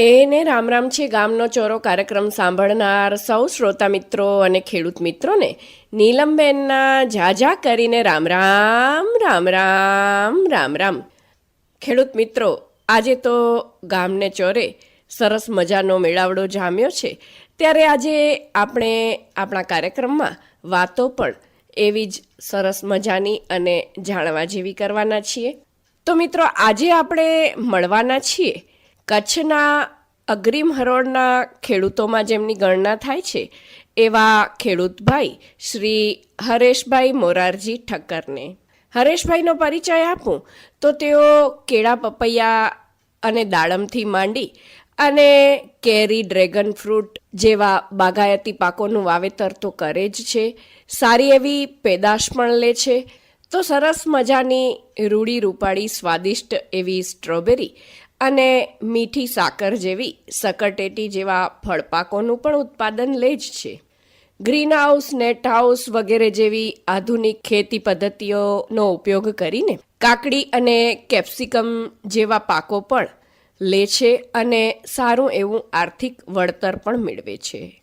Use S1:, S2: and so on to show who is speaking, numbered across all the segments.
S1: એને રામ રામ છે ગામનો ચોરો કાર્યક્રમ સાંભળનાર સૌ શ્રોતા મિત્રો અને ખેડૂત મિત્રોને નીલમબેનના ઝાઝા કરીને રામ રામ રામ રામ રામ રામ. ખેડૂત મિત્રો, આજે તો ગામને ચોરે સરસ મજાનો મેળાવડો જામ્યો છે. ત્યારે આજે આપણે આપણા કાર્યક્રમમાં વાતો પણ એવી જ સરસ મજાની અને જાણવા જેવી કરવાના છીએ. તો મિત્રો, આજે આપણે મળવાના છીએ કચ્છના અગ્રીમ હરોળના ખેડૂતોમાં જેમની ગણના થાય છે, એવા ખેડૂતભાઈ શ્રી હરેશભાઈ મોરારજી ઠક્કરને. હરેશભાઈનો પરિચય આપું તો તેઓ કેળા પપૈયા અને દાડમથી માંડી અને કેરી, ડ્રેગન ફ્રૂટ જેવા બાગાયતી પાકોનું વાવેતર તો કરે જ છે, સારી એવી પેદાશ પણ લે છે. તો સરસ મજાની રૂડી રૂપાળી સ્વાદિષ્ટ એવી સ્ટ્રોબેરી અને મીઠી સાકર જેવી સકટેટી જેવા ફળપાકોનું પણ ઉત્પાદન લે જ છે. ગ્રીન હાઉસ નેટ હાઉસ વગેરે જેવી આધુનિક ખેતી પદ્ધતિઓનો ઉપયોગ કરીને કાકડી અને કેપ્સિકમ જેવા પાકો પણ લે છે અને સારું એવું આર્થિક વળતર પણ મેળવે છે.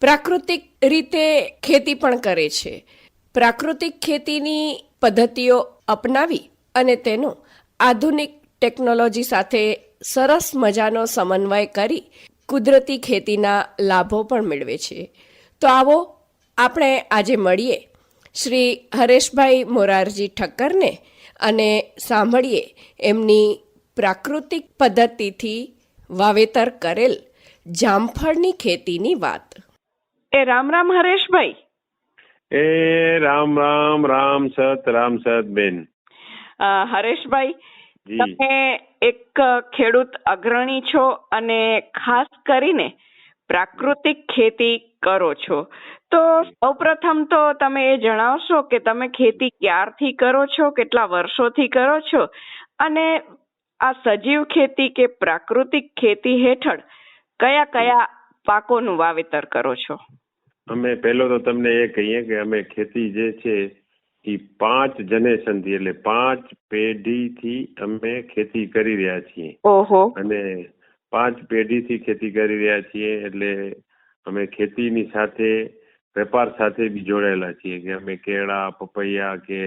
S1: પ્રાકૃતિક રીતે ખેતી પણ કરે છે. પ્રાકૃતિક ખેતીની પદ્ધતિઓ અપનાવી અને તેનો આધુનિક ટેકનોલોજી સાથે સરસ મજાનો સમન્વય કરી કુદરતી ખેતીના લાભો પણ મેળવે છે. તો આવો આપણે આજે મળીએ. શ્રી હરેશભાઈ મોરારજી ઠક્કરને અને સાંભળીએ એમની પ્રાકૃતિક પદ્ધતિથી વાવેતર કરેલ જામફળની ખેતીની વાત.
S2: એ રામ રામ હરેશભાઈ.
S3: એ રામ રામ રામ સત રામ સત બેન.
S2: હરેશભાઈ તમે એક ખેડૂત અગ્રણી છો અને ખાસ કરીને પ્રાકૃતિક ખેતી કરો છો. તો સૌપ્રથમ તો તમે એ જણાવશો કે તમે ખેતી ક્યારથી કરો છો કેટલા વર્ષોથી કરો છો? અને આ સજીવ ખેતી કે પ્રાકૃતિક ખેતી હેઠળ કયા કયા પાકોનું વાવેતર કરો છો?
S3: અમે પહેલો તો તમને એ કહીએ કે અમે ખેતી જે છે એ પાંચ જનરેશનથી એટલે પાંચ પેઢી થી અમે ખેતી કરી રહ્યા છીએ. અને પાંચ પેઢીથી ખેતી કરી રહ્યા છીએ એટલે અમે ખેતીની સાથે વેપાર સાથે બી જોડાયેલા છીએ કે અમે કેળા પપૈયા કે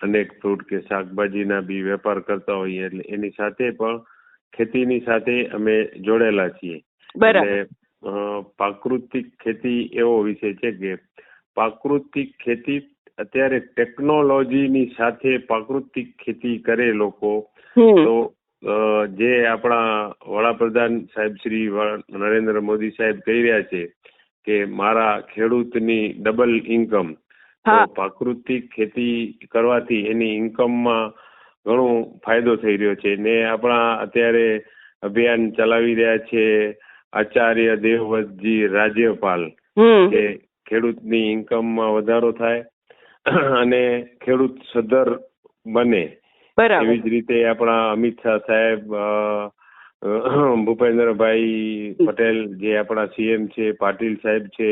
S3: અનેક ફ્રૂટ કે શાકભાજીના બી વેપાર કરતા હોઈએ એટલે એની સાથે પણ ખેતીની સાથે અમે જોડાયેલા છીએ. એટલે પ્રાકૃતિક ખેતી એવો વિષય છે કે પ્રાકૃતિક ખેતી અત્યારે ટેકનોલોજીની સાથે પ્રાકૃતિક ખેતી કરે લોકો. તો જે આપણા વડાપ્રધાન સાહેબ શ્રી નરેન્દ્ર મોદી સાહેબ કહી રહ્યા છે કે મારા ખેડૂતની ડબલ ઇન્કમ પ્રાકૃતિક ખેતી કરવાથી એની ઇન્કમમાં ઘણો ફાયદો થઈ રહ્યો છે. ને આપણા અત્યારે અભિયાન ચલાવી રહ્યા છે આચાર્ય દેવવ્રતજી રાજ્યપાલ કે ખેડૂતની ઇન્કમમાં વધારો થાય. અને ખેડૂત સદ્ધર બને. એવી જ રીતે આપણા અમિત શાહ સાહેબ ભૂપેન્દ્રભાઈ પટેલ જે આપણા સીએમ છે પાટીલ સાહેબ છે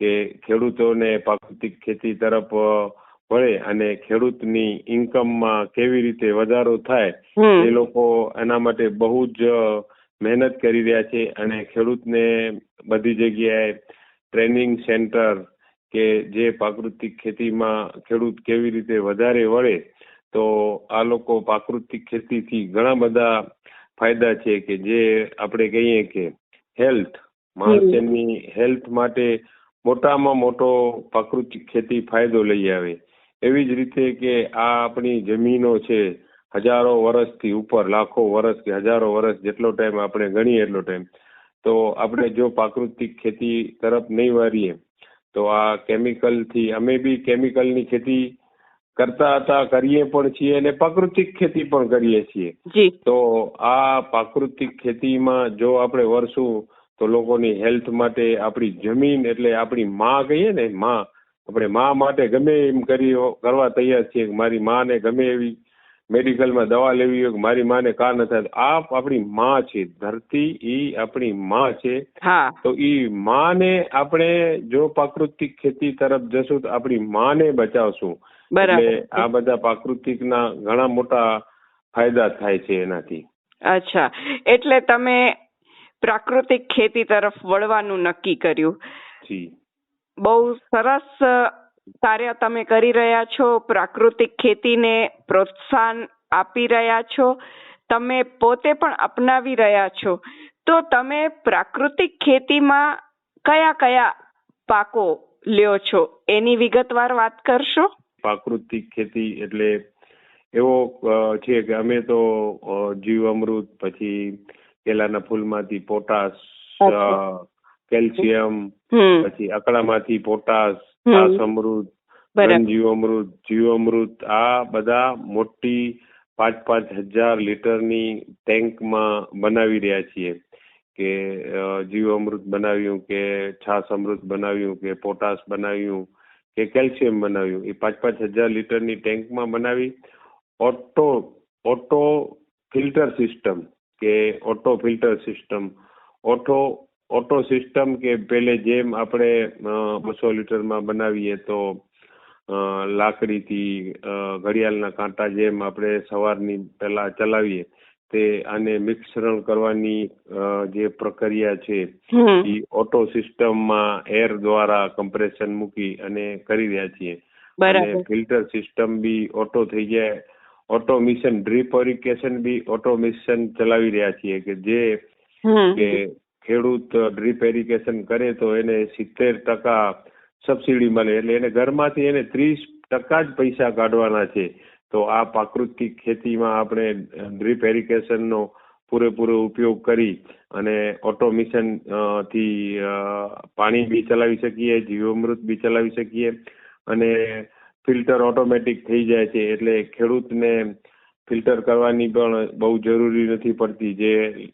S3: કે ખેડૂતોને પ્રાકૃતિક ખેતી તરફ વળે અને ખેડૂતની ઇન્કમમાં કેવી રીતે વધારો થાય એ લોકો એના માટે બહુ જ મહેનત કરી રહ્યા છે અને ખેડૂતને બધી જગ્યાએ ટ્રેનિંગ સેન્ટર કે જે પ્રાકૃતિક ખેતીમાં ખેડૂત કેવી રીતે વધારે વળે, તો આ લોકો પ્રાકૃતિક ખેતીથી ઘણા બધા ફાયદા છે કે જે આપણે કહીએ કે હેલ્થ, માણસની હેલ્થ માટે મોટામાં મોટો પ્રાકૃતિક ખેતી ફાયદો લઈ આવે. એવી જ રીતે કે આ આપણી જમીનો છે, હજારો વર્ષથી ઉપર, લાખો વર્ષ કે હજારો વર્ષ જેટલો ટાઈમ આપણે ગણીએ એટલો ટાઈમ તો આપણે જો પ્રાકૃતિક ખેતી તરફ નહીં વારીએ તો આ કેમિકલથી અમે બી કેમિકલની ખેતી કરતા હતા કરીએ પણ છીએ અને પ્રાકૃતિક ખેતી પણ કરીએ છીએ. તો આ પ્રાકૃતિક ખેતીમાં જો આપણે વરસું તો લોકોની હેલ્થ માટે આપણી જમીન એટલે આપણી માં કહીએ ને માં આપણે માં માટે ગમે એમ કરી કરવા તૈયાર છીએ મારી મારી માને ગમે એવી મેડિકલમાં દવા લેવી હોય કે મારી માને કા ન થાય આ આપણી માં છે ધરતી ઈ આપણી માં છે. તો ઈ માને આપણે જો પ્રાકૃતિક ખેતી તરફ જશું તો આપણી માને બચાવશું.
S2: બરાબર.
S3: એટલે આ બધા પ્રાકૃતિકના ઘણા મોટા ફાયદા થાય છે એનાથી.
S2: અચ્છા. એટલે તમે પ્રાકૃતિક ખેતી તરફ વળવાનું નક્કી કર્યું. બહુ સરસ કાર્ય તમે કરી રહ્યા છો પ્રાકૃતિક ખેતીને પ્રોત્સાહન આપી રહ્યા છો તમે પોતે પણ અપનાવી રહ્યા છો તો તમે પ્રાકૃતિક ખેતીમાં કયા કયા પાકો લ્યો છો? એની વિગતવાર વાત કરશો?
S3: પ્રાકૃતિક ખેતી એટલે એવો છે કે અમે તો અ, જીવ અમૃત પછી કેલાના ફૂલમાંથી પોટાશ કેલ્શિયમ પછી અકળામાંથી પોટાશ
S2: હમ.
S3: જીવ અમૃત
S2: જીવ
S3: જીવામૃત આ બધા મોટી પાંચ પાંચ હજાર લીટરની ટેન્કમાં બનાવી રહ્યા છીએ કે જીવ અમૃત બનાવ્યું કે છાસ અમૃત બનાવ્યું કે પોટાશ બનાવ્યું કે કેલ્શિયમ બનાવ્યું. એ પાંચ પાંચ હજાર લીટરની ટેન્કમાં બનાવી ઓટો ઓટો ફિલ્ટર સિસ્ટમ કે auto filter system auto auto system કે પેલે જેમ આપણે બસો લીટરમાં બનાવીએ તો લાકડીથી ઘડિયાળના કાંટા જેમ આપણે સવારની પહેલા ચલાવીએ તે આને મિશ્રણ કરવાની જે પ્રક્રિયા છે એ ઓટો સિસ્ટમમાં એર દ્વારા કમ્પ્રેશન મૂકી અને કરી રહ્યા છીએ. અને ફિલ્ટર સિસ્ટમ બી ઓટો થઈ જાય. ઓટો મિશન ડ્રીપ ઓરિકેશન બી ઓટોમિશન ચલાવી રહ્યા છીએ કે જે કે ખેડૂત ડ્રીપ એરિગેશન કરે તો એને સિત્તેર ટકા સબસિડી મળે. એટલે એને ઘરમાંથી એને ત્રીસ ટકા જ પૈસા કાઢવાના છે. તો આ પ્રાકૃતિક ખેતીમાં આપણે ડ્રીપ એરિગેશનનો પૂરેપૂરો ઉપયોગ કરી અને ઓટોમિશનથી પાણી બી ચલાવી શકીએ, જીવામૃત બી ચલાવી શકીએ અને ફિલ્ટર ઓટોમેટિક થઈ જાય છે. એટલે ખેડૂતને ફિલ્ટર કરવાની પણ બહુ જરૂરી નથી પડતી. જે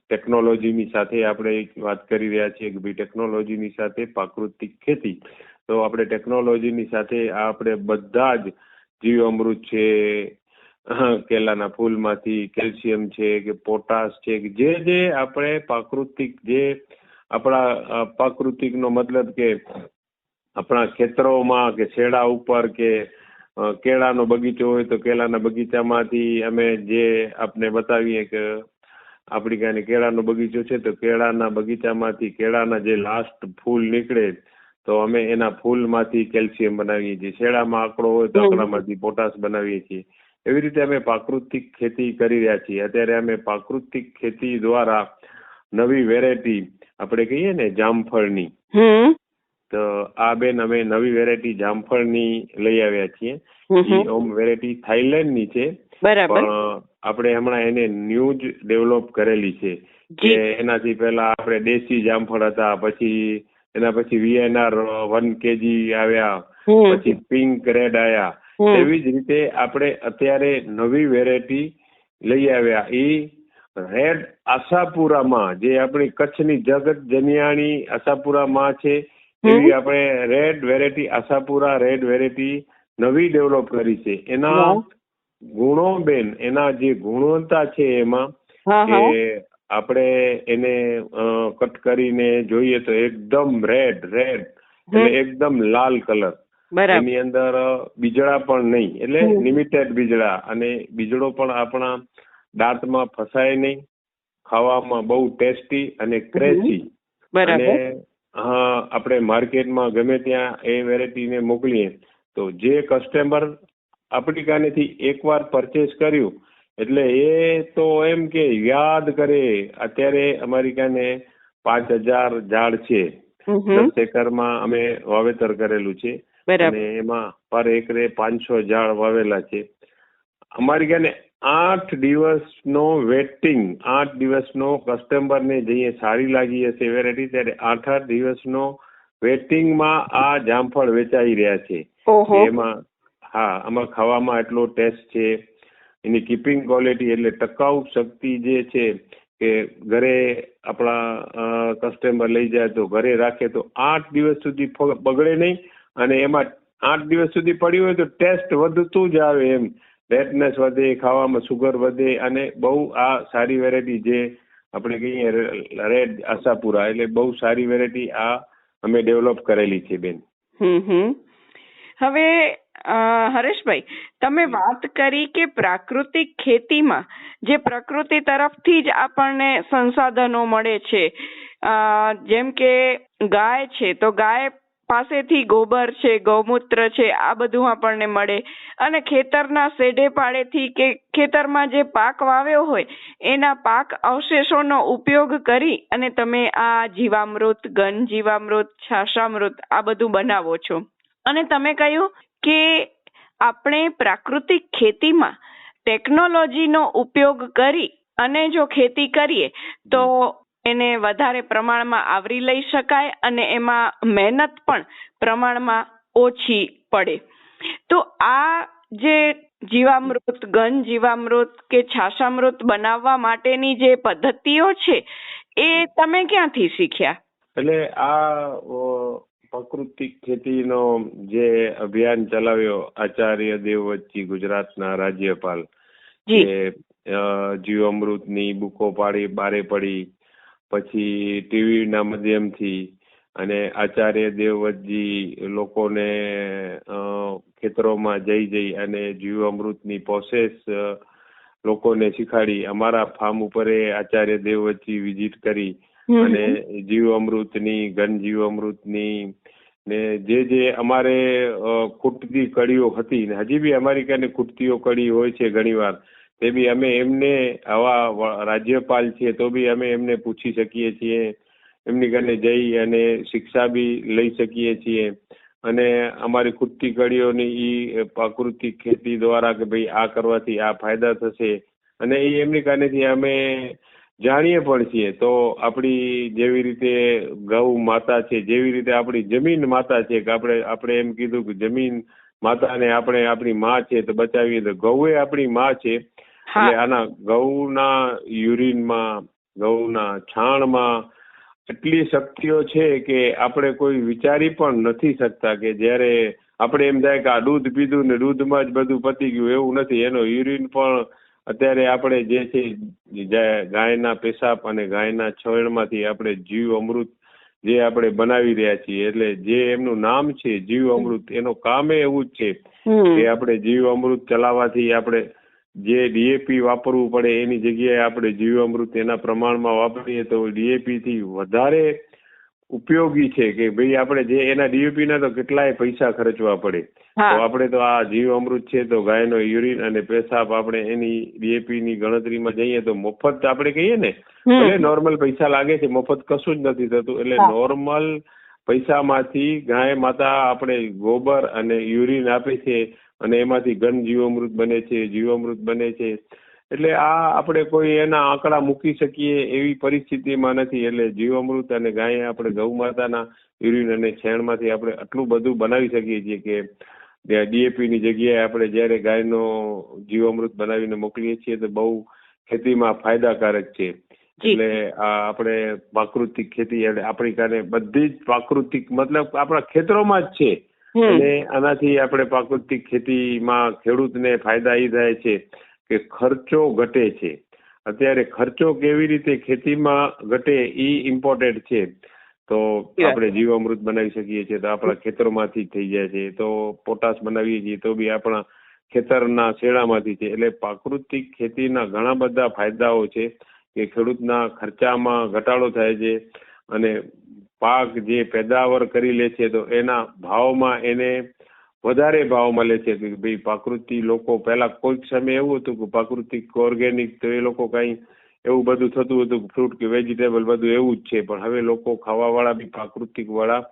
S3: ટેકનોલોજીની સાથે આપણે વાત કરી રહ્યા છીએ કે ભાઈ ટેકનોલોજીની સાથે પ્રાકૃતિક ખેતી. તો આપણે ટેકનોલોજીની સાથે આપણે બધા જ જીવ અમૃત છે કેલાના ફૂલમાંથી કેલ્શિયમ છે, કે પોટાશ છે, કે જે જે આપણે પ્રાકૃતિક જે આપણા પ્રાકૃતિક પ્રાકૃતિકનો મતલબ કે આપણા ખેતરોમાં કે છેડા ઉપર કે કેળાનો બગીચો હોય તો કેળાના બગીચામાંથી અમે જે આપને બતાવીએ કે આપણી કાંઈ કેળાનો બગીચો છે, તો કેળાના બગીચામાંથી કેળાના જે લાસ્ટ ફૂલ નીકળે તો અમે એના ફૂલમાંથી કેલ્શિયમ બનાવીએ છીએ. શેડામાં આંકડો હોય તો. આંકડામાંથી પોટાશ બનાવીએ છીએ. એવી રીતે અમે પ્રાકૃતિક ખેતી કરી રહ્યા છીએ. અત્યારે અમે પ્રાકૃતિક ખેતી દ્વારા નવી વેરાયટી આપણે કહીએ ને, જામફળની. તો આ બેન અમે નવી વેરાયટી જામફળની લઈ આવ્યા છીએ. ઓમ વેરાયટી થાઈલેન્ડની છે.
S2: બરાબર.
S3: પણ આપણે હમણાં એને ન્યૂ જ ડેવલપ કરેલી છે. કે એનાથી પહેલા આપણે દેશી જામફળ હતા પછી એના પછી વીએનઆર વન કેજી આવ્યા પછી પિંક રેડ
S2: આવ્યા
S3: એવી જ રીતે આપણે અત્યારે નવી વેરાયટી લઈ આવ્યા. ઈ રેડ આશાપુરામાં જે આપણી કચ્છની જગત જનિયાણી આશાપુરામાં છે એવી આપણે red variety Ashapura red variety નવી ડેવલપ કરી છે. એના ગુણો બેન એના જે ગુણવત્તા છે એમાં કે આપણે એને કટ કરીને જોઈએ તો એકદમ રેડ રેડ. એટલે એકદમ લાલ કલર. એની અંદર બીજડા પણ નહીં. એટલે લિમિટેડ બીજડા. અને બીજડો પણ આપણા દાંતમાં ફસાય નહીં. ખાવામાં બહુ ટેસ્ટી અને ક્રેસી અને આપણે માર્કેટમાં ગમે ત્યાં એ વેરાયટીને મોકલીએ. તો જે કસ્ટમર આપણી કાનેથી એકવાર પરચેસ કર્યું એટલે એ તો એમ કે યાદ કરે અત્યારે અમારી કાને પાંચ હજાર ઝાડ છે. દસ એકરમાં અમે વાવેતર કરેલું છે. અને એમાં પર એકરે પાંચસો ઝાડ વાવેલા છે. અમારી કાને આઠ દિવસનો વેટિંગ આઠ દિવસનો કસ્ટમરને જઈએ સારી લાગી હશે વેરાયટી ત્યારે આઠ આઠ દિવસનો વેટિંગમાં આ જામફળ વેચાઈ રહ્યા છે. એમાં હા આમાં ખાવામાં એટલો ટેસ્ટ છે. એની કીપિંગ ક્વોલિટી એટલે ટકાઉ શક્તિ જે છે કે ઘરે આપણા કસ્ટમર લઈ જાય તો ઘરે રાખે તો આઠ દિવસ સુધી બગડે નહીં. અને એમાં આઠ દિવસ સુધી પડ્યું હોય તો ટેસ્ટ વધતું જ આવે એમ. રેટનેસ વધે ખાવામાં સુગર વધે અને બહુ આ સારી વેરાયટી જે આપણે કહીએ રેડ આશાપુરા એટલે બહુ સારી વેરાયટી આ અમે ડેવલપ કરેલી છે બેન.
S2: હવે હરેશભાઈ તમે વાત કરી કે પ્રાકૃતિક ખેતીમાં જે પ્રકૃતિ તરફથી જ આપણને સંસાધનો મળે છે જેમ કે ગાય છે તો ગાય પાસેથી ગોબર છે, ગૌમૂત્ર છે, આ બધું આપણને મળે. અને ખેતરના શેઢે પાડેથી કે ખેતરમાં જે પાક વાવ્યો હોય, એના પાક અવશેષોનો ઉપયોગ કરી અને તમે આ જીવામૃત ઘન જીવામૃત છાશામૃત આ બધું બનાવો છો. અને તમે કહ્યું કે આપણે પ્રાકૃતિક ખેતીમાં ટેકનોલોજીનો ઉપયોગ કરી અને જો ખેતી કરીએ, તો એને વધારે પ્રમાણમાં આવરી લઈ શકાય અને એમાં મહેનત પણ પ્રમાણમાં ઓછી પડે. તો આ જે જીવામૃત ઘન જીવામૃત કે છાશામૃત બનાવવા માટેની જે પદ્ધતિઓ છે એ તમે ક્યાંથી શીખ્યા?
S3: એટલે આ પ્રકૃતિક ખેતીનો જે અભિયાન ચલાવ્યો આચાર્ય દેવવચ્ચી ગુજરાતના રાજ્યપાલ
S2: જે.
S3: જીવામૃતની બુકો પાડી બારે પડી પછી ટીવી ના માધ્યમથી અને આચાર્ય દેવવતજી લોકોને ખેતરોમાં જઈ જઈ અને જીવામૃતની પ્રોસેસ લોકોને શીખાડી અમારા ફાર્મ ઉપર આચાર્ય દેવવતજી વિઝિટ કરી અને જીવામૃતની ઘન જીવામૃતની ને જે જે અમારે ખૂટતી કડીઓ હતી ને હજી બી અમારી કને ખૂટતીઓ કડી હોય છે ઘણીવાર તે બી અમે એમને આવા રાજ્યપાલ છે તો બી અમે એમને પૂછી શકીએ છીએ. એમની કને જઈ અને શિક્ષા બી લઈ શકીએ છીએ. અને અમારી ખૂટતી કડીઓની ઈ પ્રાકૃતિક ખેતી દ્વારા કે ભાઈ આ કરવાથી આ ફાયદા થશે. અને એ એમની કનેથી અમે જાણીએ પણ છીએ. તો આપણી જેવી રીતે ગૌ માતા છે, જેવી રીતે આપણી જમીન માતા છે, કે આપણે આપણે એમ કીધું કે જમીન માતાને આપણે આપણી માં છે તો બચાવીએ તો ગૌ એ આપણી માં છે. એટલે આના ગૌના યુરિનમાં ગૌના છાણમાં એટલી શક્તિઓ છે કે આપણે કોઈ વિચારી પણ નથી શકતા કે જ્યારે આપણે એમ થાય કે આ દૂધ પીધું ને દૂધમાં જ બધું પતી ગયું એવું નથી. એનો યુરિન પણ અત્યારે આપણે જે છે ગાયના પેશાબ અને ગાયના છોણમાંથી આપણે જીવ અમૃત જે આપણે બનાવી રહ્યા છીએ એટલે જે એમનું નામ છે જીવ અમૃત એનો કામે એવું જ છે કે આપણે જીવ અમૃત ચલાવવાથી આપણે જે ડીએપી વાપરવું પડે એની જગ્યાએ આપણે જીવ અમૃત એના પ્રમાણમાં વાપરીએ તો ડીએપી થી વધારે ઉપયોગી છે કે ભાઈ આપણે જે એના ડીએપી ના તો કેટલાય પૈસા ખર્ચવા પડે. તો આપણે તો આ જીવ અમૃત છે તો ગાયનો યુરિન અને પેશાબ આપણે એની ડીએપી ની ગણતરીમાં જઈએ તો મફત આપણે કહીએ ને
S2: એટલે
S3: નોર્મલ પૈસા લાગે છે મફત કશું જ નથી થતું એટલે. નોર્મલ પૈસામાંથી ગાય માતા આપણે ગોબર અને યુરિન આપે છે અને એમાંથી ઘન જીવામૃત બને છે જીવામૃત બને છે. એટલે આ આપણે કોઈ એના આંકડા મૂકી શકીએ એવી પરિસ્થિતિમાં નથી. એટલે જીવામૃત અને ગાય આપણે ગૌ માતાના યુરિન અને છેણમાંથી આપણે આટલું બધું બનાવી શકીએ છીએ કે ડીએપી ની જગ્યાએ આપણે જ્યારે ગાયનો જીવામૃત બનાવીને મોકલીએ છીએ તો બહુ ખેતીમાં ફાયદાકારક છે. એટલે આ આપણે પ્રાકૃતિક ખેતી એટલે આપણી કાને બધી જ પ્રાકૃતિક મતલબ આપણા ખેતરોમાં જ છે. અને આનાથી આપણે પ્રાકૃતિક ખેતીમાં ખેડૂતને ફાયદા એ થાય છે કે ખર્ચો ઘટે છે. અત્યારે ખર્ચો કેવી રીતે ખેતીમાં ઘટે ઈ ઇમ્પોર્ટેન્ટ છે. તો આપણે જીવામૃત બનાવી શકીએ છીએ તો આપણા ખેતરોમાંથી થઈ જાય છે તો પોટાશ બનાવીએ છીએ તો બી આપણા ખેતરના શેડામાંથી છે. એટલે પ્રાકૃતિક ખેતીના ઘણા બધા ફાયદાઓ છે કે ખેડૂતના ખર્ચામાં ઘટાડો થાય છે અને પાક જે પેદાવર કરી લે છે તો એના ભાવમાં એને વધારે ભાવ મળે છે. કે ભાઈ પ્રાકૃતિક લોકો પહેલા કોઈક સમય એવું હતું કે પ્રાકૃતિક ઓર્ગેનિક તો એ લોકો કઈ એવું બધું થતું હતું ફ્રૂટ કે વેજીટેબલ બધું એવું જ છે. પણ હવે લોકો ખાવા વાળા બી પ્રાકૃતિક વાળા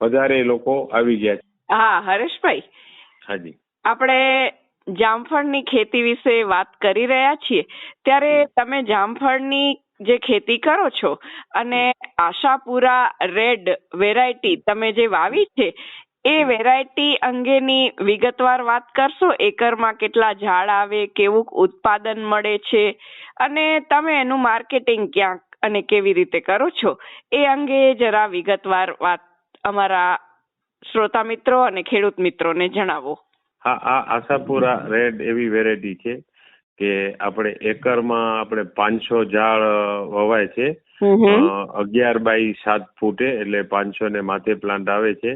S3: વધારે લોકો આવી ગયા છે.
S2: હા હરેશભાઈ.
S3: હાજી
S2: આપણે જામફળની ખેતી વિશે વાત કરી રહ્યા છીએ. ત્યારે તમે જામફળની જે ખેતી કરો છો અને આશાપુરા રેડ વેરાયટી તમે જે વાવી છે, એ વેરાયટી અંગેની વિગતવાર વાત કરશો? એકરમાં કેટલા ઝાડ આવે, કેવું ઉત્પાદન મળે છે અને તમે એનું માર્કેટિંગ ક્યાં અને કેવી રીતે કરો છો? એ અંગે જરા વિગતવાર વાત અમારા શ્રોતા મિત્રો અને ખેડૂત મિત્રોને જણાવો.
S3: હા, આ આશાપુરા રેડ એવી વેરાયટી છે કે આપણે એકરમાં આપણે પાંચસો ઝાડ વવાય છે. અગિયાર બાય સાત ફૂટે એટલે પાંચસો ને માથે પ્લાન્ટ આવે છે.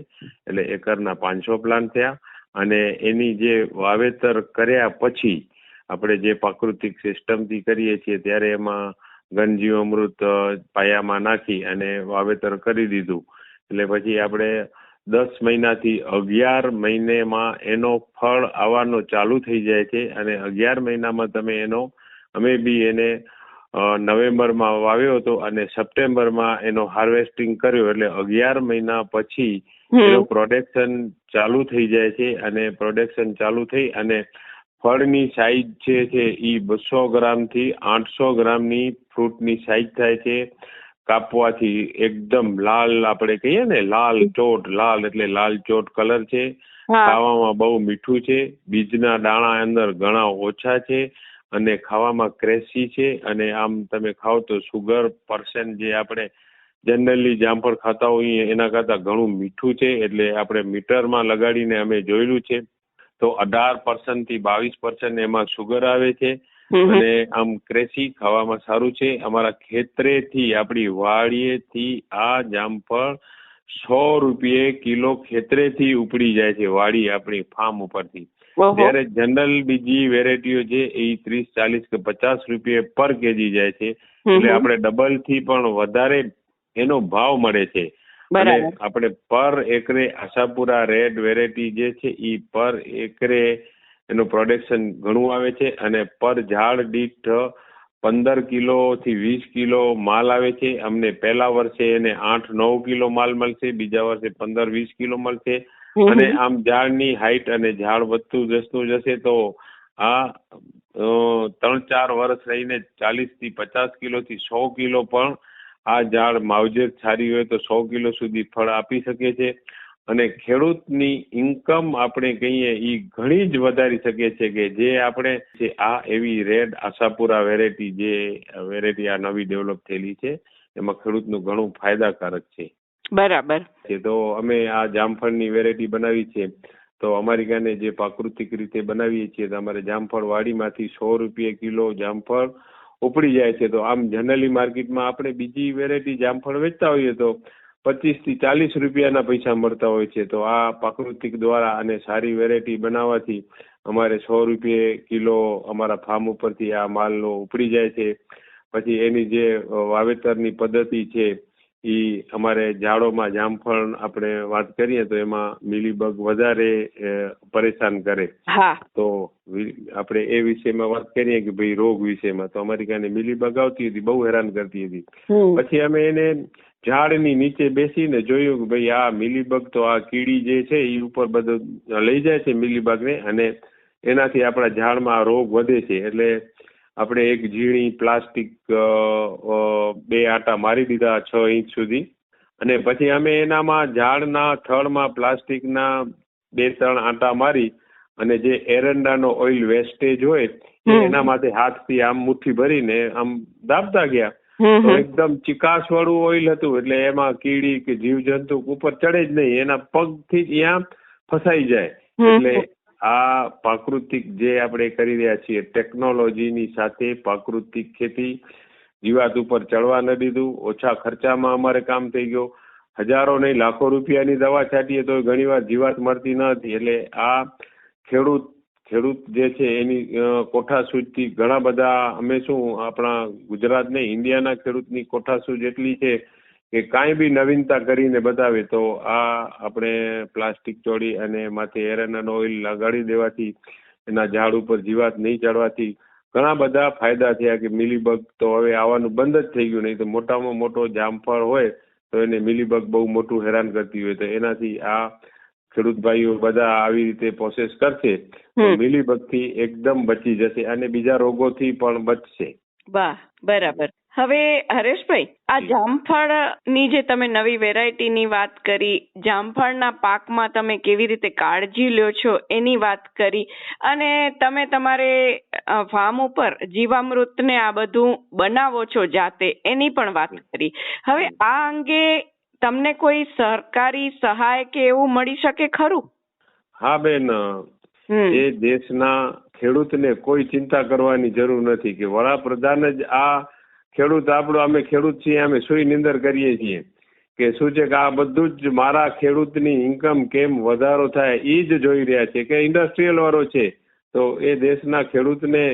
S3: એટલે એકરના પાંચસો પ્લાન્ટ થયા. અને એની જે વાવેતર કર્યા પછી આપણે જે પ્રાકૃતિક સિસ્ટમથી કરીએ છીએ ત્યારે એમાં ઘનજીવ અમૃત પાયામાં નાખી અને વાવેતર કરી દીધું. એટલે પછી આપણે દસ મહિનાથી અગિયાર મહિનેમાં એનો ફળ આવવાનો ચાલુ થઈ જાય છે અને અગિયાર મહિનામાં તમે એનો અમે બી એને નવેમ્બરમાં વાવ્યો હતો અને સપ્ટેમ્બરમાં એનો હાર્વેસ્ટિંગ કર્યો એટલે અગિયાર મહિના પછી એનું પ્રોડક્શન ચાલુ થઈ જાય છે અને પ્રોડક્શન ચાલુ થઈ અને ફળની સાઈઝ જે છે એ બસો ગ્રામથી આઠસો ગ્રામની ફ્રૂટની સાઈઝ થાય છે. કાપવાથી એકદમ લાલ આપણે કહીએ ને લાલ ચોટ લાલ એટલે લાલ ચોટ કલર છે. ખાવામાં બહુ મીઠું છે. બીજના દાણા અંદર ઘણા ઓછા છે અને ખાવામાં ક્રેસી છે અને આમ તમે ખાવ તો સુગર પર્સન જે આપણે જનરલી જામફળ ખાતા હોઈએ એના કરતાં ઘણું મીઠું છે એટલે આપણે મીટરમાં લગાડીને અમે જોયેલું છે. તો અઢાર પર્સન્ટથી બાવીસ પર્સન્ટ એમાં સુગર આવે છે. અને આમ ક્રેસી ખાવામાં સારું છે. અમારા ખેતરેથી આપણી વાડીએથી આ જામફળ સો રૂપિયે કિલો ખેતરેથી ઉપડી જાય છે વાડી આપણી ફાર્મ ઉપરથી. જ્યારે જનરલ બીજી વેરાયટીઓ છે એ ત્રીસ ચાલીસ કે પચાસ રૂપિયે પર કેજી જાય છે. એટલે આપણે ડબલથી પણ વધારે એનો ભાવ મળે છે. અને આપણે પર એકરે આશાપુરા રેડ વેરાયટી જે છે એ પર એકરે એનું પ્રોડક્શન ઘણું આવે છે અને પર ઝાડ દીઠ પંદર કિલો થી વીસ કિલો માલ આવે છે. અમને પહેલા વર્ષે એને આઠ નવ કિલો માલ મળશે બીજા વર્ષે પંદર વીસ કિલો મળશે. અને આમ ઝાડની હાઈટ અને ઝાડ વધતું જતું જશે તો આ ત્રણ ચાર વર્ષ રહીને ચાલીસથી પચાસ કિલો થી સો કિલો પણ આ ઝાડ માવજત સારી હોય તો સો કિલો સુધી ફળ આપી શકે છે. અને ખેડૂતની ઇન્કમ આપણે કહીએ એ ઘણી જ વધારી શકે છે કે જે આપણે જે આ એવી રેડ આશાપુરા વેરાયટી જે વેરાયટી આ નવી ડેવલપ થયેલી છે એમાં ખેડૂતનું ઘણું ફાયદાકારક છે.
S2: બરાબર.
S3: તો અમે આ જામફળની વેરાયટી બનાવી છે તો અમારી ગાને જે પ્રાકૃતિક રીતે બનાવીએ છીએ તો અમારે જામફળ વાડીમાંથી સો રૂપિયા કિલો જામફળ ઉપડી જાય છે. તો આમ જનરલી માર્કેટમાં આપણે બીજી વેરાયટી જામફળ વેચતા હોઈએ તો પચીસથી ચાલીસ રૂપિયાના પૈસા મળતા હોય છે. તો આ પ્રાકૃતિક દ્વારા અને સારી વેરાયટી બનાવવાથી અમારે સો રૂપિયે કિલો અમારા ફાર્મ ઉપરથી આ માલનો ઉપડી જાય છે. પછી એની જે વાવેતરની પદ્ધતિ છે ઈ અમારે ઝાડોમાં જામફળ આપણે વાત કરીએ તો એમાં મિલીબગ વધારે પરેશાન કરે. તો આપણે એ વિષયમાં વાત કરીએ કે ભાઈ રોગ વિષયમાં. તો અમારી કાને મિલીબગ આવતી હતી બહુ હેરાન કરતી હતી. પછી અમે એને ઝાડની નીચે બેસીને જોયું કે ભાઈ આ મિલીબગ તો આ કીડી જે છે એ ઉપર બધું લઈ જાય છે મિલીબગને અને એનાથી આપણા ઝાડમાં રોગ વધે છે. એટલે આપણે એક ઝીણી પ્લાસ્ટિક બે આટા મારી દીધા છ ઇંચ સુધી. અને પછી અમે એનામાં ઝાડના થડમાં પ્લાસ્ટિકના બે ત્રણ આટા મારી અને જે એરંડાનો ઓઇલ વેસ્ટેજ હોય એના માટે હાથથી આમ મુઠ્ઠી ભરીને આમ દાબતા ગયા. તો એકદમ ચિકાસ વાળું ઓઇલ હતું એટલે એમાં કીડી કે જીવજંતુ ઉપર ચડે જ નહીં. એના પગથી જ ત્યાં ફસાઈ જાય. એટલે આ પ્રાકૃતિક જે આપણે કરી રહ્યા છીએ, ટેકનોલોજીની સાથે પ્રાકૃતિક ખેતી, જીવાત ઉપર ચડવા ન દીધું, ઓછા ખર્ચામાં અમારે કામ થઈ ગયો. હજારો નહીં, લાખો રૂપિયાની દવા છાંટીએ તો ઘણીવાર જીવાત મળતી ન હતી. એટલે આ ખેડૂત ખેડૂત જે છે એની કોઠાસૂઝથી ઘણા બધા, અમે શું, આપણા ગુજરાત ને ઇન્ડિયાના ખેડૂતની કોઠાસૂઝ એટલી છે કે કાંઈ બી નવીનતા કરીને બતાવે તો આ આપણે પ્લાસ્ટિક ચોડી અને માથે એરંડાનો ઓઇલ લગાડી દેવાથી એના ઝાડ ઉપર જીવાત નહીં ચડવાથી ઘણા બધા ફાયદા થયા કે મિલીબગ તો હવે આવવાનું બંધ જ થઈ ગયું નહીં તો મોટામાં મોટો જામફળ હોય તો એને મિલીબગ બહુ મોટું હેરાન કરતી હોય. તો એનાથી આ ખેડૂત ભાઈઓ બધા આવી રીતે પ્રોસેસ કરશે તો
S2: હમ.
S3: મિલીબગથી એકદમ બચી જશે અને બીજા રોગોથી પણ બચશે.
S2: વાહ બરાબર. હવે હરેશભાઈ આ
S3: જામફળ
S2: જામફળની જે તમે નવી વેરાયટીની વાત કરી જામફળના પાકમાં તમે કેવી રીતે કાળજી લ્યો છો એની વાત કરી અને તમે તમારે ફાર્મ ઉપર જીવામૃતને આ બધું બનાવો છો જાતે એની પણ વાત કરી. હવે આ અંગે તમને કોઈ સરકારી સહાય કે એવું મળી શકે ખરું?
S3: હા બેન એ દેશના ખેડૂતને કોઈ ચિંતા કરવાની જરૂર નથી કે વડાપ્રધાન જ આ ખેડૂત આપણો અમે ખેડૂત છીએ અમે સુઈ નિંદર કરીએ છીએ કે શું છે કે આ બધું જ મારા ખેડૂતની ઇન્કમ કેમ વધારો થાય એ જ જોઈ રહ્યા છે કે ઇન્ડસ્ટ્રીયલ વાળો છે. તો એ દેશના ખેડૂતને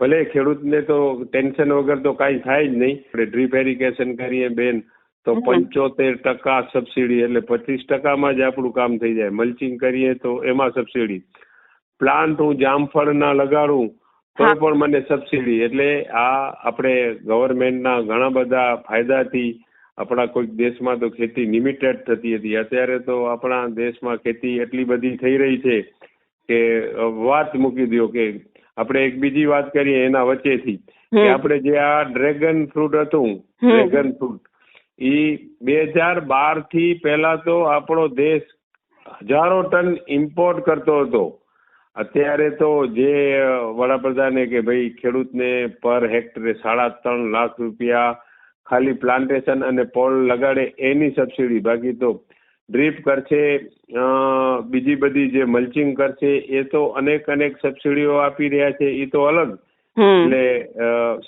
S3: ભલે ખેડૂતને તો ટેન્શન વગર તો કાંઈ થાય જ નહીં. આપણે ડ્રીપ એરિગેશન કરીએ બેન તો પંચોતેર ટકા સબસિડી એટલે પચીસ ટકામાં જ આપણું કામ થઈ જાય. મલ્ચિંગ કરીએ તો એમાં સબસિડી પ્લાન્ટ હું જામફળના લગાડું તો પણ મને સબસિડી એટલે આ આપણે ગવર્મેન્ટના ઘણા બધા ફાયદાથી આપણા કોઈક દેશમાં તો ખેતી લિમિટેડ થતી હતી. અત્યારે તો આપણા દેશમાં ખેતી એટલી બધી થઈ રહી છે કે વાત મૂકી દો કે આપણે એક બીજી વાત કરીએ એના વચ્ચેથી. કે. આપણે જે આ ડ્રેગન ફ્રૂટ હતું ડ્રેગન ફ્રૂટ ઈ બે હજાર બારથી પહેલા તો આપણો દેશ હજારો ટન ઇમ્પોર્ટ કરતો હતો. અત્યારે તો જે વડાપ્રધાને કે ભાઈ ખેડૂતને પર હેક્ટરે સાડા ત્રણ લાખ રૂપિયા ખાલી પ્લાન્ટેશન અને પોલ લગાડે એની સબસિડી બાકી તો ડ્રીપ કરશે અ, બીજી બધી જે મલ્ચિંગ કરશે એ તો અનેક અનેક સબસિડીઓ આપી રહ્યા છે એ તો અલગ. એટલે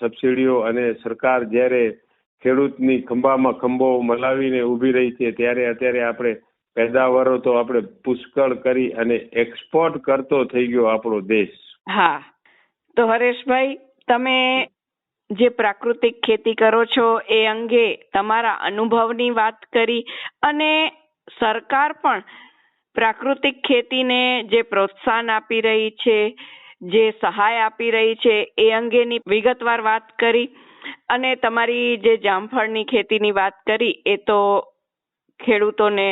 S3: સબસિડીઓ અને સરકાર જ્યારે ખેડૂતની ખંભામાં ખંભો મલાવીને ઊભી રહી છે ત્યારે અત્યારે આપણે પેદાવારો તો આપણે પુષ્કળ કરી અને એક્સપોર્ટ કરતો થઈ ગયો આપણો દેશ.
S2: હા. તો હરેશભાઈ, તમે જે પ્રાકૃતિક ખેતી કરો છો એ અંગે તમારા અનુભવની વાત કરી અને સરકાર પણ પ્રાકૃતિક ખેતીને જે પ્રોત્સાહન આપી રહી છે, જે સહાય આપી રહી છે એ અંગેની વિગતવાર વાત કરી અને તમારી જે જામફળની ખેતીની વાત કરી એ તો ખેડૂતોને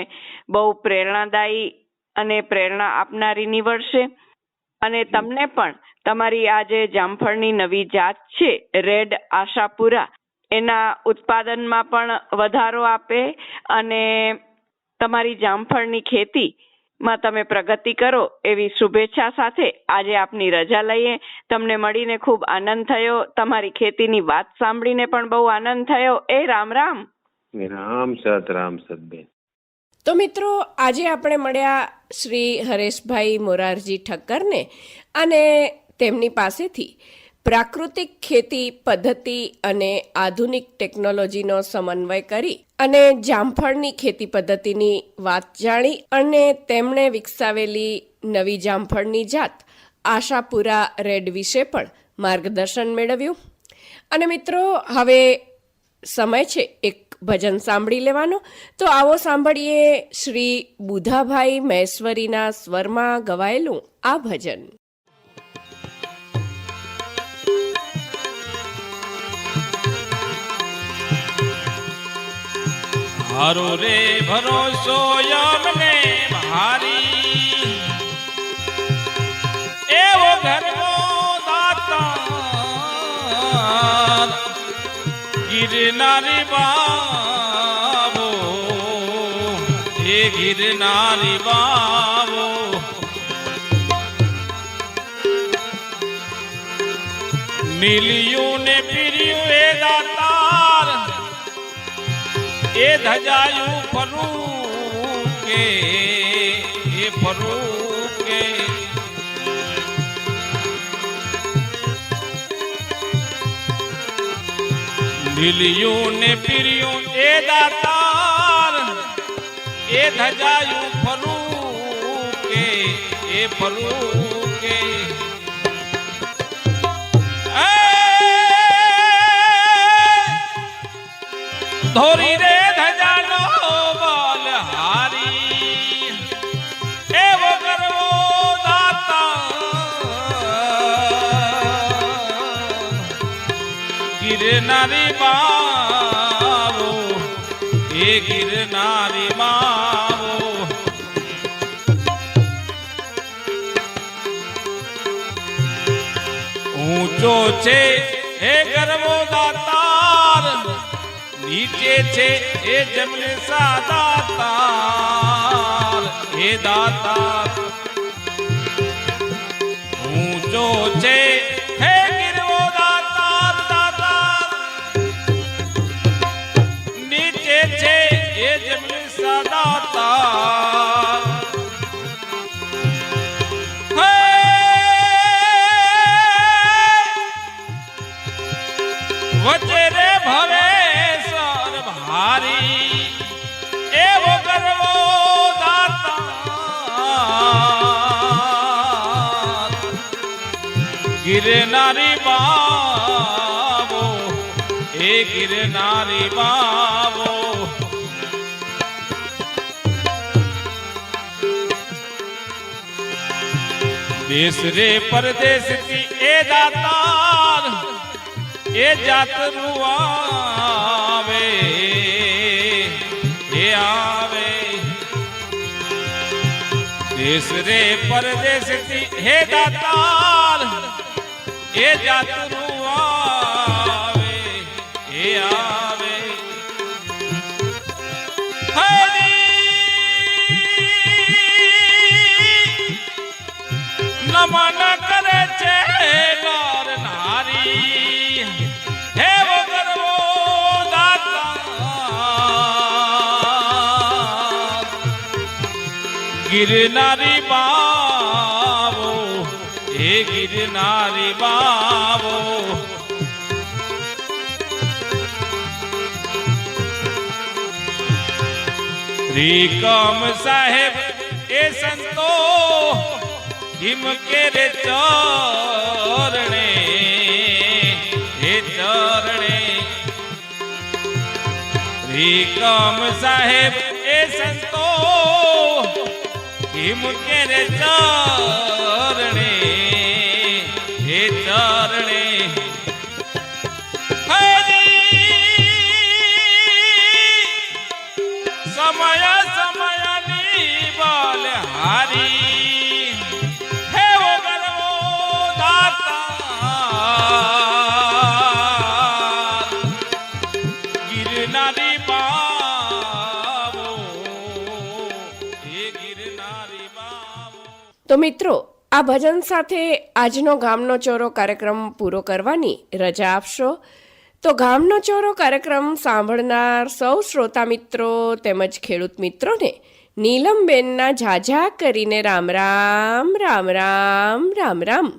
S2: બહુ પ્રેરણાદાયી અને પ્રેરણા આપનારી નીવડશે અને તમને પણ તમારી આ જે જામફળની નવી જાત છે, રેડ આશાપુરા, એના ઉત્પાદનમાં પણ વધારો આપે અને તમારી જામફળની ખેતી માં તમે પ્રગતિ કરો એવી શુભેચ્છા સાથે આજે આપની રજા લઈએ. તમને મળીને ખૂબ આનંદ થયો. તમારી ખેતીની વાત સાંભળીને પણ બહુ આનંદ થયો. એ રામ રામ!
S3: રામ સત રામ સત બેન.
S1: તો મિત્રો, આજે આપણે મળ્યા શ્રી હરેશભાઈ મોરારજી ઠક્કરને અને તેમની પાસેથી પ્રાકૃતિક ખેતી પદ્ધતિ અને આધુનિક ટેકનોલોજીનો સમન્વય કરી અને જામફળની ખેતી પદ્ધતિની વાત જાણી અને તેમણે વિકસાવેલી નવી જામફળની જાત આશાપુરા રેડ વિશે પણ માર્ગદર્શન મેળવ્યું. અને મિત્રો, હવે સમય છે એક ભજન સાંભળી લેવાનો. તો આવો સાંભળીએ શ્રી બુધાભાઈ મહેશ્વરીના સ્વરમાં ગવાયેલું આ ભજન.
S4: ભરોસો ગિરનારી બાબો હે ગિરનારી બાબો મિલિયું ને પીર્યું એ દાતાર, એ ધજાયું ફરું કે, એ ફરું મિલ્યું ને પીર્યું એ દાતાર એ ધજાયું ફરું કે એ ફરું કે ધોરી રે ઊંચો છે હે ગરમો દાતાર નીચે છે એ જમને સાદાતાર હે દાતાર ઊંચો છે ગિરનારી બાવો, હે ગિરનારી બાવો. દેશ રે પરદેશથી એ દાતાર, એ જાતરું આવે, એ આવે. દેશ રે પરદેશથી હે દાતાર જાતરું આવે એ આવે નમન કરે છે નર નારી હે વગરવો દાતા ગિરનારી બાવો હે ગિરનારી બાવો રીકમ સાહેબ એ સંતો હિમ કે રે ચરણે હે ચરણે રીકમ સાહેબ એ સંતો હિમ કે રે ચરણે
S1: તો મિત્રો, આ ભજન સાથે આજનો ગામનો ચોરો કાર્યક્રમ પૂરો કરવાની રજા આપશો. તો ગામનો ચોરો કાર્યક્રમ સાંભળનાર સૌ શ્રોતા મિત્રો તેમજ ખેડૂત મિત્રોને નીલમબેનના ઝાઝા કરીને રામ રામ રામ રામ રામ રામ.